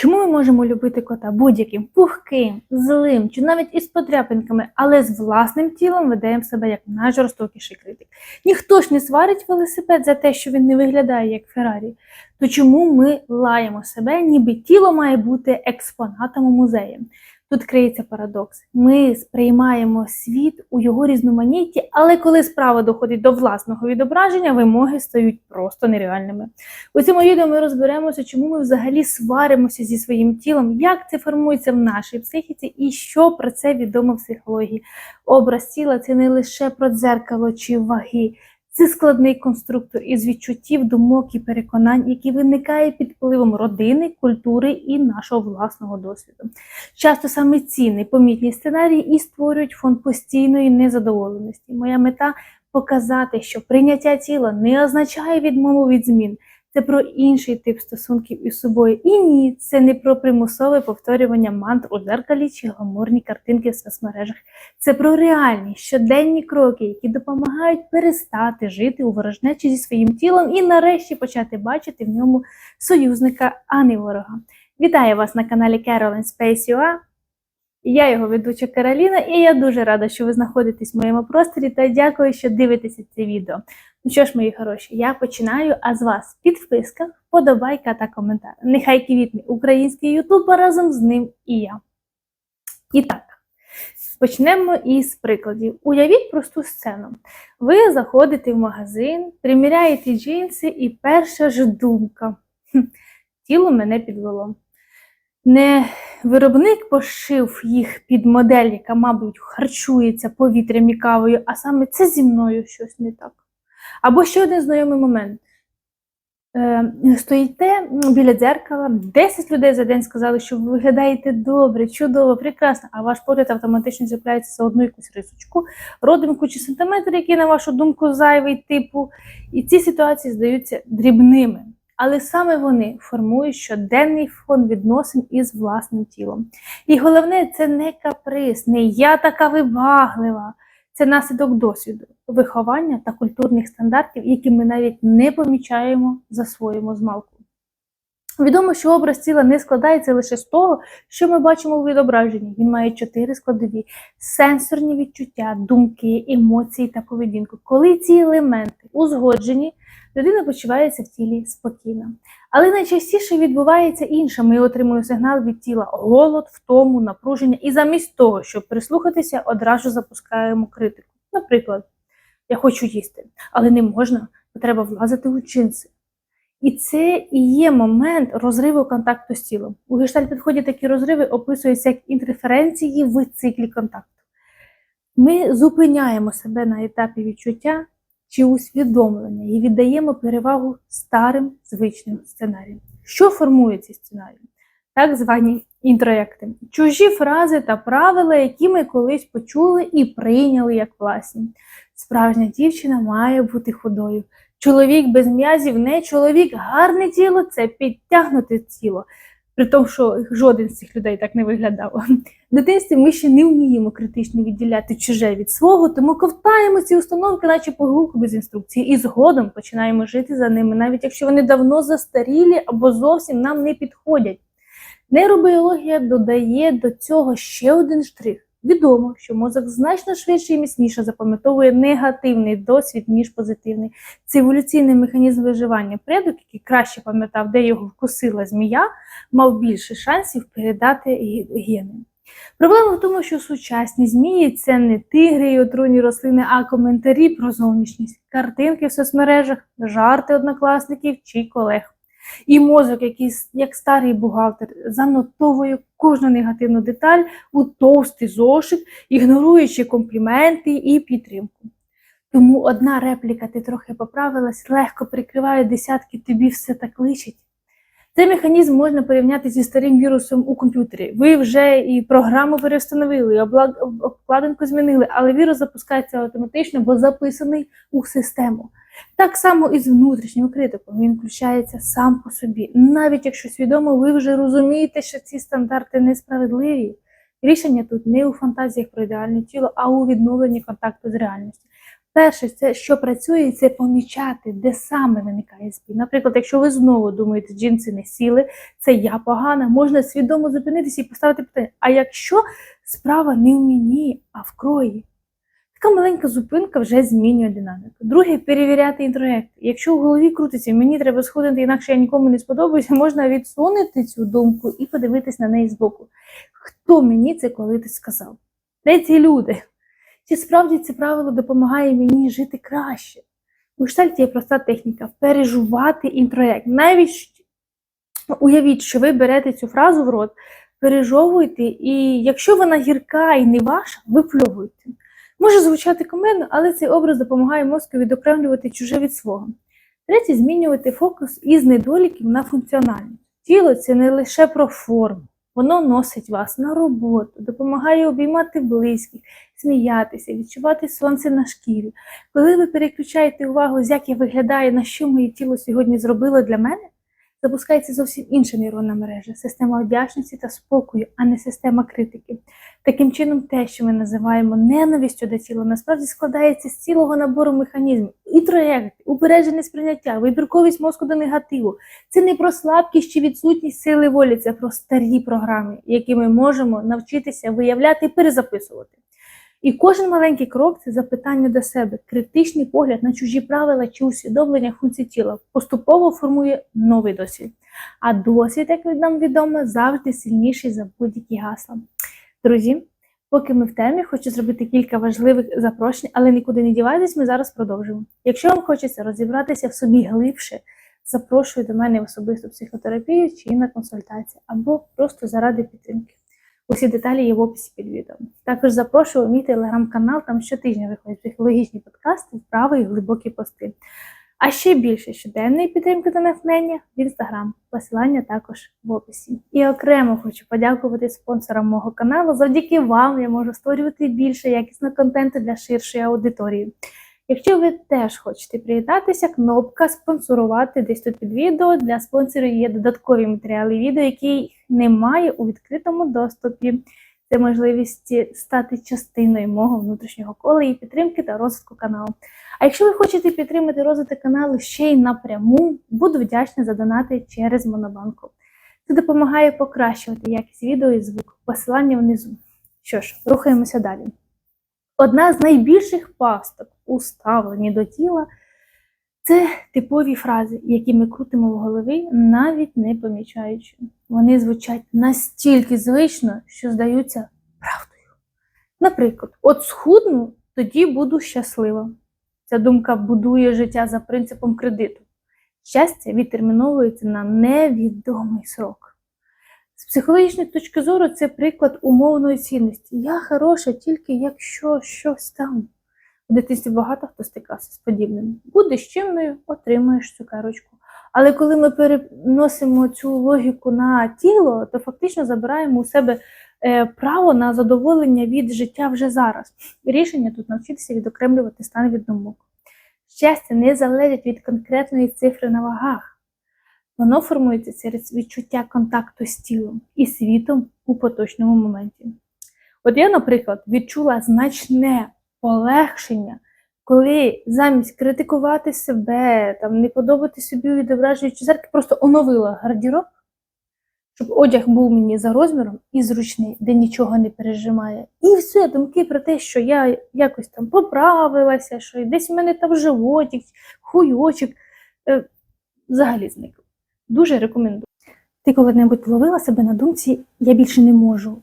Чому ми можемо любити кота будь-яким пухким, злим чи навіть із подряпинками, але з власним тілом ведемо себе як найжорстокіший критик? Ніхто ж не сварить велосипед за те, що він не виглядає як Феррарі. То чому ми лаємо себе, ніби тіло має бути експонатом у музеї? Тут криється парадокс. Ми сприймаємо світ у його різноманітті, але коли справа доходить до власного відображення, вимоги стають просто нереальними. У цьому відео ми розберемося, чому ми взагалі сваримося зі своїм тілом, як це формується в нашій психіці і що про це відомо в психології. Образ тіла це не лише про дзеркало чи ваги. Це складний конструктор із відчуттів, думок і переконань, які виникає під впливом родини, культури і нашого власного досвіду. Часто саме ці непомітні сценарії і створюють фон постійної незадоволеності. Моя мета показати, що прийняття тіла не означає відмову від змін. Це про інший тип стосунків із собою. І ні, це не про примусове повторювання мантр у дзеркалі чи гламурні картинки в соцмережах. Це про реальні щоденні кроки, які допомагають перестати жити у ворожнечі зі своїм тілом і нарешті почати бачити в ньому союзника, а не ворога. Вітаю вас на каналі Caroline Space UA. Я його ведуча Кароліна, і я дуже рада, що ви знаходитесь в моєму просторі та дякую, що дивитеся це відео. Ну що ж, мої хороші, я починаю, а з вас підписка, подобайка та коментар. Нехай квітне український ютуб, а разом з ним і я. І так, почнемо із прикладів. Уявіть просту сцену. Ви заходите в магазин, приміряєте джинси, і перша ж думка. Тіло мене підвело. Не виробник пошив їх під модель, яка, мабуть, харчується повітрям і кавою, а саме це зі мною щось не так. Або ще один знайомий момент. Е, стоїте біля дзеркала, 10 людей за день сказали, що ви виглядаєте добре, чудово, прекрасно, а ваш погляд автоматично з'являється за одну якусь рисочку, родимку чи сантиметр, який, на вашу думку, зайвий типу. І ці ситуації здаються дрібними. Але саме вони формують щоденний фон відносин із власним тілом. І головне, це не каприз, не я така вибаглива. Це наслідок досвіду, виховання та культурних стандартів, які ми навіть не помічаємо, засвоїмо з малку. Відомо, що образ тіла не складається лише з того, що ми бачимо у відображенні. Він має чотири складові: сенсорні відчуття, думки, емоції та поведінку. Коли ці елементи узгоджені, людина почувається в тілі спокійно. Але найчастіше відбувається інше. Ми отримуємо сигнал від тіла голод, втому, напруження, і замість того, щоб прислухатися, одразу запускаємо критику. Наприклад, я хочу їсти, але не можна, бо треба влазити у джинси. І це і є момент розриву контакту з тілом. У гештальт-підході такі розриви описуються як інтерференції в циклі контакту. Ми зупиняємо себе на етапі відчуття чи усвідомлення і віддаємо перевагу старим звичним сценаріям. Що формує ці сценарії? Так звані інтроекти. Чужі фрази та правила, які ми колись почули і прийняли як власні. Справжня дівчина має бути худою. Чоловік без м'язів не чоловік, гарне тіло це підтягнуте тіло. При тому, що жоден з цих людей так не виглядав. В дитинстві ми ще не вміємо критично відділяти чуже від свого, тому ковтаємо ці установки, наче погулку без інструкції, і згодом починаємо жити за ними, навіть якщо вони давно застарілі або зовсім нам не підходять. Нейробіологія додає до цього ще один штрих. Відомо, що мозок значно швидше і міцніше запам'ятовує негативний досвід, ніж позитивний. Це еволюційний механізм виживання. Предок, який краще пам'ятав, де його вкусила змія, мав більше шансів передати гени. Проблема в тому, що сучасні змії це не тигри і отруйні рослини, а коментарі про зовнішність, картинки в соцмережах, жарти однокласників чи колег. І мозок, який як старий бухгалтер, занотовує кожну негативну деталь у товстий зошит, ігноруючи компліменти і підтримку. Тому одна репліка ти трохи поправилась, легко прикриває десятки, тобі все так личить. Цей механізм можна порівняти зі старим вірусом у комп'ютері. Ви вже і програму перевстановили, і обкладинку змінили, але вірус запускається автоматично, бо записаний у систему. Так само і з внутрішнім критиком. Він включається сам по собі. Навіть якщо свідомо ви вже розумієте, що ці стандарти несправедливі. Рішення тут не у фантазіях про ідеальне тіло, а у відновленні контакту з реальністю. Перше, це що працює, це помічати, де саме виникає збій. Наприклад, якщо ви знову думаєте, джинси не сіли, це я погана, можна свідомо зупинитися і поставити питання. А якщо справа не в мені, а в крої? Така маленька зупинка вже змінює динаміку. Друге перевіряти інтроєкт. Якщо в голові крутиться, мені треба сходити, інакше я нікому не сподобаюся, можна відсунути цю думку і подивитись на неї збоку. Хто мені це коли ти сказав? Де ці люди? Чи справді це правило допомагає мені жити краще? У штальті є проста техніка пережувати інтроєкт. Навіть уявіть, що ви берете цю фразу в рот, пережовуєте, і якщо вона гірка і не ваша, випльовуйте. Може звучати комедно, але цей образ допомагає мозку відокремлювати чуже від свого. Третє змінювати фокус із недоліків на функціональність. Тіло це не лише про форму, воно носить вас на роботу, допомагає обіймати близьких, сміятися, відчувати сонце на шкірі. Коли ви переключаєте увагу, з як я виглядаю, на що моє тіло сьогодні зробило для мене, запускається зовсім інша нейронна мережа, система вдячності та спокою, а не система критики. Таким чином, те, що ми називаємо ненавистю до тіла, насправді складається з цілого набору механізмів. І троєкт, упереджене сприйняття, вибірковість мозку до негативу. Це не про слабкість чи відсутність сили волі, це про старі програми, які ми можемо навчитися виявляти і перезаписувати. І кожен маленький крок це запитання до себе, критичний погляд на чужі правила чи усвідомлення функцій тіла поступово формує новий досвід. А досвід, як нам відомо, завжди сильніший за будь-які гасла. Друзі, поки ми в темі, хочу зробити кілька важливих запрошень, але нікуди не дівайтесь, ми зараз продовжимо. Якщо вам хочеться розібратися в собі глибше, запрошую до мене в особисту психотерапію чи на консультацію, або просто заради підтримки. Усі деталі є в описі під відео. Також запрошую у мій телеграм-канал, там щотижня виходять психологічні подкасти, вправи і глибокі пости. А ще більше щоденної підтримки та натхнення в інстаграм. Посилання також в описі. І окремо хочу подякувати спонсорам мого каналу. Завдяки вам я можу створювати більше якісного контенту для ширшої аудиторії. Якщо ви теж хочете приєднатися, кнопка спонсорувати десь тут під відео. Для спонсорів є додаткові матеріали відео, які немає у відкритому доступі. Це можливість стати частиною мого внутрішнього кола і підтримки та розвитку каналу. А якщо ви хочете підтримати розвиток каналу ще й напряму, буду вдячна за донати через Монобанку. Це допомагає покращувати якість відео і звук. Посилання внизу. Що ж, рухаємося далі. Одна з найбільших пасток у ставленні до тіла це типові фрази, які ми крутимо в голові, навіть не помічаючи. Вони звучать настільки звично, що здаються правдою. Наприклад, от схудну, тоді буду щаслива. Ця думка будує життя за принципом кредиту. Щастя відтерміновується на невідомий срок. З психологічної точки зору це приклад умовної цінності. Я хороша тільки якщо щось там. У дитинстві багато хто стикався з подібним. Будеш чимною, отримуєш цукерочку. Але коли ми переносимо цю логіку на тіло, то фактично забираємо у себе е, право на задоволення від життя вже зараз. Рішення тут навчитися відокремлювати стан від думок. Щастя не залежить від конкретної цифри на вагах. Воно формується через відчуття контакту з тілом і світом у поточному моменті. От я, наприклад, відчула значне полегшення, коли замість критикувати себе, там, не подобати собі відображуючи зерки, просто оновила гардероб, щоб одяг був мені за розміром і зручний, де нічого не пережимає. І все, думки про те, що я якось там поправилася, що десь в мене там животик, хуйочок, е, взагалі зникли. Дуже рекомендую. Ти коли-небудь ловила себе на думці, я більше не можу,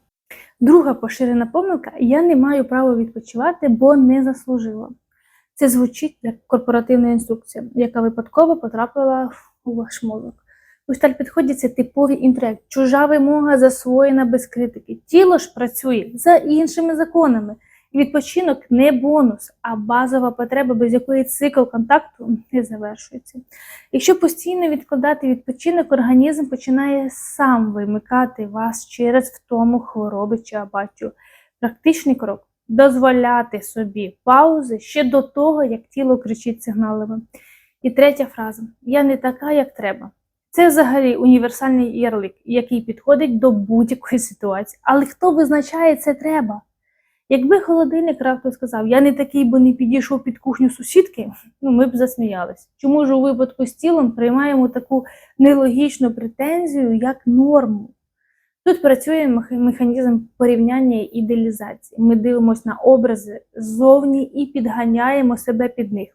Друга поширена помилка я не маю права відпочивати, бо не заслужила. Це звучить як корпоративна інструкція, яка випадково потрапила у ваш мозок. У сталь підході це типовий інтелект, чужа вимога засвоєна без критики. Тіло ж працює за іншими законами. Відпочинок не бонус, а базова потреба, без якої цикл контакту не завершується. Якщо постійно відкладати відпочинок, організм починає сам вимикати вас через втому хвороби чи апатію. Практичний крок дозволяти собі паузи ще до того, як тіло кричить сигналами. І третя фраза: Я не така, як треба. Це взагалі універсальний ярлик, який підходить до будь-якої ситуації. Але хто визначає це треба? Якби холодильник раптом сказав, я не такий, бо не підійшов під кухню сусідки, ну ми б засміялись. Чому ж у випадку з тілом приймаємо таку нелогічну претензію як норму? Тут працює механізм порівняння і ідеалізації. Ми дивимося на образи ззовні і підганяємо себе під них.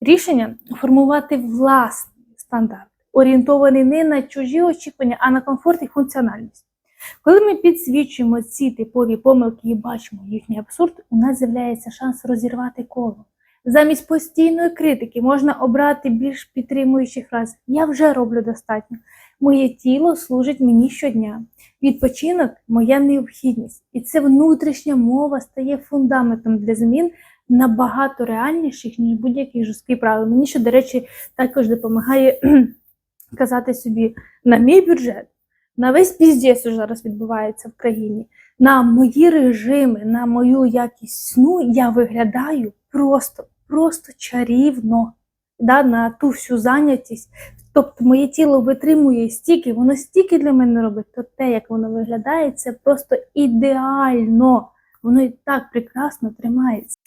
Рішення формувати власний стандарт, орієнтований не на чужі очікування, а на комфорт і функціональність. Коли ми підсвічуємо ці типові помилки і бачимо їхній абсурд, у нас з'являється шанс розірвати коло. Замість постійної критики можна обрати більш підтримуючі фрази Я вже роблю достатньо. Моє тіло служить мені щодня. Відпочинок моя необхідність. І це внутрішня мова стає фундаментом для змін набагато реальніших, ніж будь-які жорсткі правила. Мені що, до речі, також допомагає казати собі на мій бюджет, на весь піздець, що зараз відбувається в країні, на мої режими, на мою якість сну я виглядаю просто, просто чарівно. Да, на ту всю зайнятість. Тобто моє тіло витримує стільки, воно стільки для мене робить, то те, як воно виглядає, це просто ідеально. Воно і так прекрасно тримається.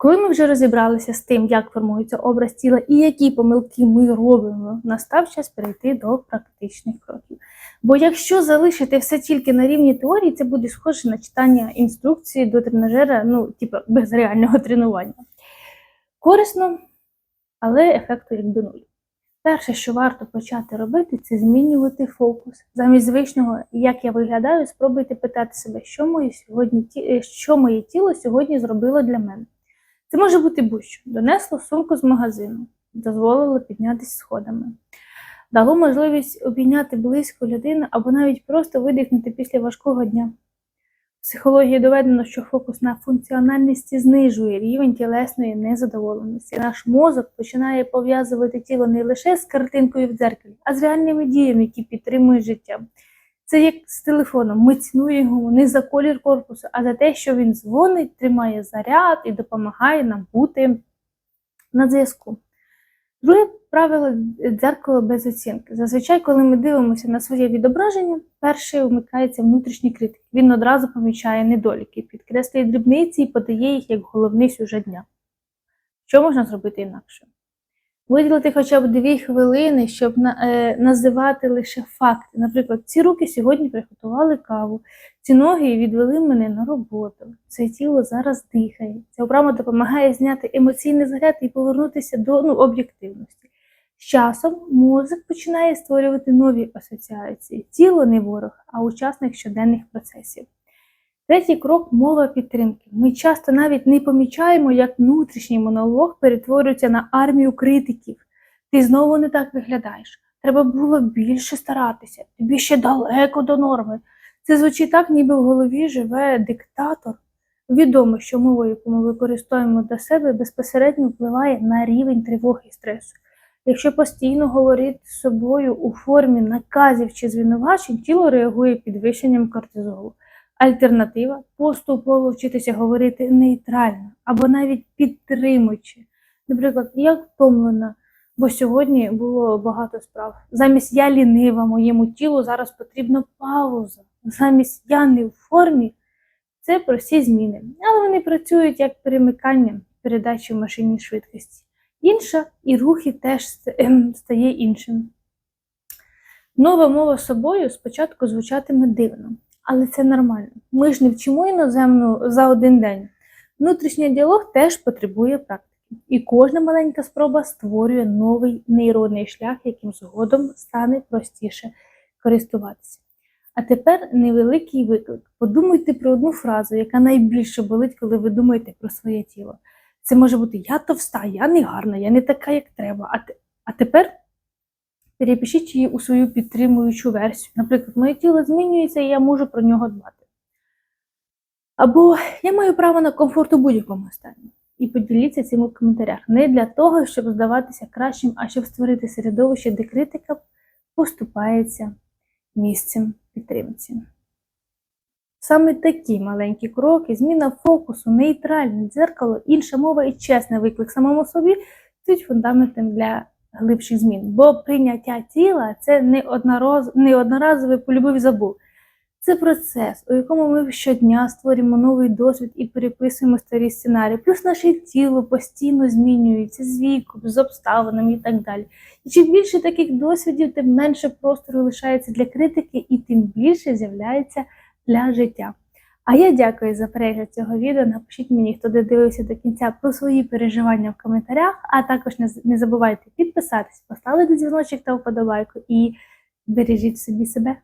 Коли ми вже розібралися з тим, як формується образ тіла і які помилки ми робимо, настав час перейти до практичних кроків. Бо якщо залишити все тільки на рівні теорії, це буде схоже на читання інструкції до тренажера, ну, типу, без реального тренування. Корисно, але ефекту якби нуль. Перше, що варто почати робити, це змінювати фокус. Замість звичного, як я виглядаю, спробуйте питати себе, що моє, сьогодні, що моє тіло сьогодні зробило для мене. Це може бути будь-що. Донесло сумку з магазину, дозволило піднятися сходами, дало можливість обійняти близьку людину або навіть просто видихнути після важкого дня. В психології доведено, що фокус на функціональності знижує рівень тілесної незадоволеності. Наш мозок починає пов'язувати тіло не лише з картинкою в дзеркалі, а з реальними діями, які підтримують життя. Це як з телефоном. Ми цінуємо його не за колір корпусу, а за те, що він дзвонить, тримає заряд і допомагає нам бути на зв'язку. Друге правило дзеркало без оцінки. Зазвичай, коли ми дивимося на своє відображення, перше вмикається внутрішній критик. Він одразу помічає недоліки, підкреслює дрібниці і подає їх як головний сюжет дня. Що можна зробити інакше? Виділити хоча б дві хвилини, щоб е, називати лише факти. Наприклад, ці руки сьогодні приготували каву, ці ноги відвели мене на роботу, це тіло зараз дихає. Ця вправа допомагає зняти емоційний заряд і повернутися до ну, об'єктивності. З часом мозок починає створювати нові асоціації. Тіло не ворог, а учасник щоденних процесів. Третій крок мова підтримки. Ми часто навіть не помічаємо, як внутрішній монолог перетворюється на армію критиків. Ти знову не так виглядаєш. Треба було більше старатися, тобі ще далеко до норми. Це звучить так, ніби в голові живе диктатор, Відомо, що мова, яку ми використовуємо до себе, безпосередньо впливає на рівень тривоги і стресу. Якщо постійно говорити з собою у формі наказів чи звинувачень, тіло реагує підвищенням кортизолу. Альтернатива поступово вчитися говорити нейтрально або навіть підтримуючи. Наприклад, я втомлена, бо сьогодні було багато справ. Замість я лінива, моєму тілу зараз потрібна пауза. Замість я не в формі це прості зміни, але вони працюють як перемикання передачі в машині швидкості. Інша і рухи теж ем, стає іншим. Нова мова з собою спочатку звучатиме дивно, але це нормально. Ми ж не вчимо іноземну за один день. Внутрішній діалог теж потребує практики. І кожна маленька спроба створює новий нейронний шлях, яким згодом стане простіше користуватися. А тепер невеликий виклик. Подумайте про одну фразу, яка найбільше болить, коли ви думаєте про своє тіло. Це може бути я товста, я не гарна, я не така, як треба. А, а тепер перепишіть її у свою підтримуючу версію. Наприклад, моє тіло змінюється і я можу про нього дбати. Або я маю право на комфорт у будь-якому стані. І поділіться цим у коментарях. Не для того, щоб здаватися кращим, а щоб створити середовище, де критика поступається місцем підтримці. Саме такі маленькі кроки, зміна фокусу, нейтральне дзеркало, інша мова і чесний виклик самому собі стають фундаментом для глибших змін. Бо прийняття тіла це не, одноразовий полюбив і забув. Це процес, у якому ми щодня створюємо новий досвід і переписуємо старі сценарії. Плюс наше тіло постійно змінюється з віком, з обставинами і так далі. І чим більше таких досвідів, тим менше простору лишається для критики, і тим більше з'являється для життя. А я дякую за перегляд цього відео. Напишіть мені, хто додивився до кінця про свої переживання в коментарях, а також не забувайте підписатись, поставити дзвіночок та вподобайку і бережіть собі себе.